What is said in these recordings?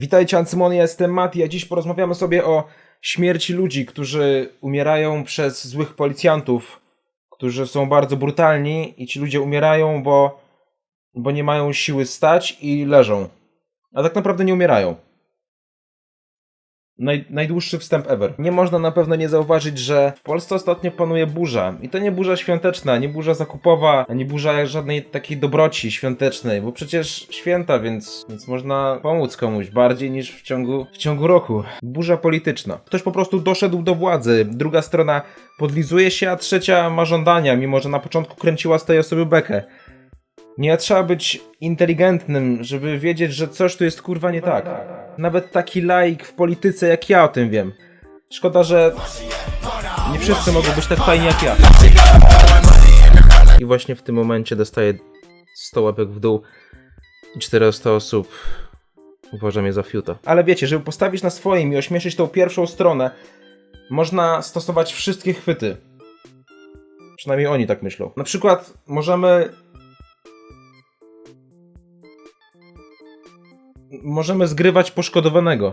Witajcie, Ancymon, ja jestem Mati, a dziś porozmawiamy sobie o śmierci ludzi, którzy umierają przez złych policjantów, którzy są bardzo brutalni i ci ludzie umierają, bo, bo nie mają siły stać i leżą. A tak naprawdę nie umierają. Naj, najdłuższy wstęp ever. Nie można na pewno nie zauważyć, że w Polsce ostatnio panuje burza. I to nie burza świąteczna, nie burza zakupowa, ani burza żadnej takiej dobroci świątecznej, bo przecież święta, więc, więc można pomóc komuś bardziej niż w ciągu, w ciągu roku. Burza polityczna. Ktoś po prostu doszedł do władzy, druga strona podlizuje się, a trzecia ma żądania, mimo że na początku kręciła z tej osoby bekę. Nie trzeba być inteligentnym, żeby wiedzieć, że coś tu jest kurwa nie tak. Nawet taki laik w polityce jak ja o tym wiem. Szkoda, że nie wszyscy mogą być tak fajni jak ja. I właśnie w tym momencie dostaję 100 łapek w dół i 400 osób uważa mnie za fiuta. Ale wiecie, żeby postawić na swoim i ośmieszyć tą pierwszą stronę, można stosować wszystkie chwyty. Przynajmniej oni tak myślą. Na przykład możemy możemy zgrywać poszkodowanego.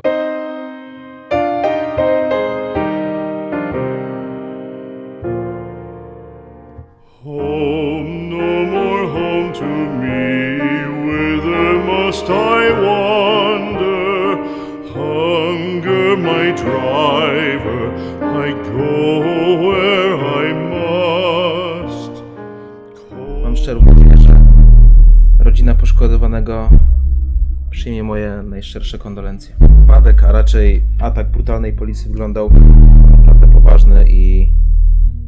Home, no more home to me, whither must I wander? Hunger, my driver, I go where I must. Mam szczerą nadzieję, że rodzina poszkodowanego przyjmie moje najszczersze kondolencje. Wypadek, a raczej atak brutalnej policji wyglądał naprawdę poważny i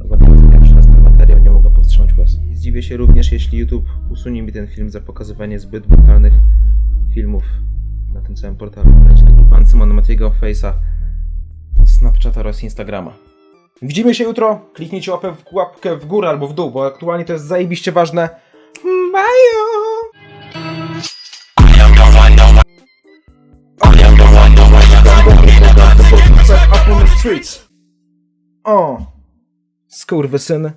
oglądając pierwszy raz ten materiał nie mogę powstrzymać łez. Zdziwię się również, jeśli YouTube usunie mi ten film za pokazywanie zbyt brutalnych filmów na tym całym portalu. Dajcie na grupę Ancymona Matiego, Face'a, Snapchata oraz Instagrama. Widzimy się jutro. Kliknijcie łapę w, łapkę w górę albo w dół, bo aktualnie to jest zajebiście ważne. Majo! Streets. O! Skurwysyny.